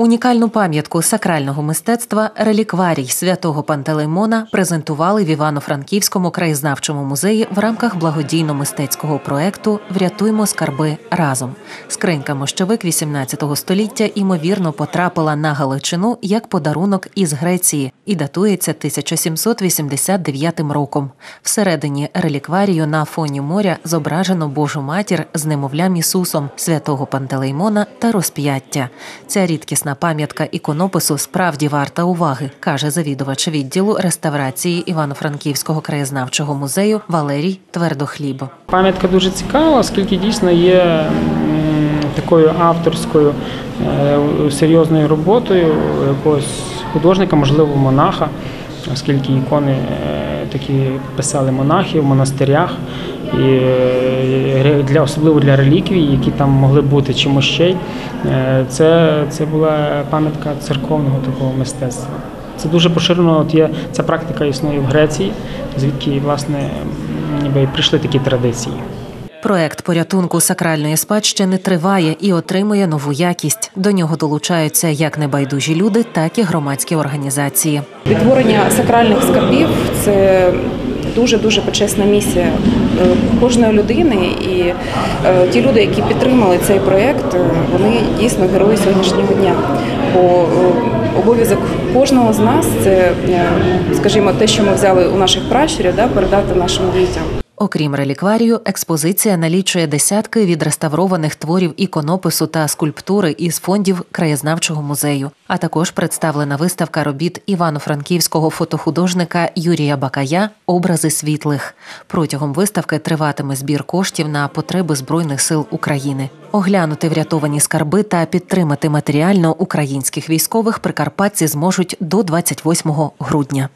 Унікальну пам'ятку сакрального мистецтва релікварій святого Пантелеймона презентували в Івано-Франківському краєзнавчому музеї в рамках благодійно-мистецького проекту Врятуймо скарби разом. Скринька мощовик 18 століття імовірно потрапила на Галичину як подарунок із Греції і датується 1789 роком. Всередині релікварію на фоні моря зображено Божу матір з немовлям Ісусом, святого Пантелеймона та розп'яття. Ця рідкісна пам'ятка іконопису справді варта уваги, каже завідувач відділу реставрації Івано-Франківського краєзнавчого музею Валерій Твердохліб. Пам'ятка дуже цікава, оскільки дійсно є такою авторською е, серйозною роботою якогось художника, можливо, монаха, оскільки ікони е, такі писали монахи в монастирях. І е, для особливо для реліквій, які там могли бути чи мощей, е, це, це була пам'ятка церковного такого мистецтва. Це дуже поширено. От є ця практика існує в Греції, звідки власне ніби прийшли такі традиції. Проект порятунку сакральної спадщини триває і отримує нову якість. До нього долучаються як небайдужі люди, так і громадські організації. Відтворення сакральних скарбів це дуже дуже почесна місія е, кожної людини. І е, ті люди, які підтримали цей проєкт, е, вони дійсно герої сьогоднішнього дня. Бо обов'язок кожного з нас це, скажімо, те, що ми взяли у наших пращурів, да, передати нашим дітям. Окрім релікварію, експозиція налічує десятки відреставрованих творів іконопису та скульптури із фондів краєзнавчого музею. А також представлена виставка робіт івано-франківського фотохудожника Юрія Бакая Образи світлих. Протягом виставки триватиме збір коштів на потреби збройних сил України. Оглянути врятовані скарби та підтримати матеріально українських військових прикарпатці зможуть до 28 грудня.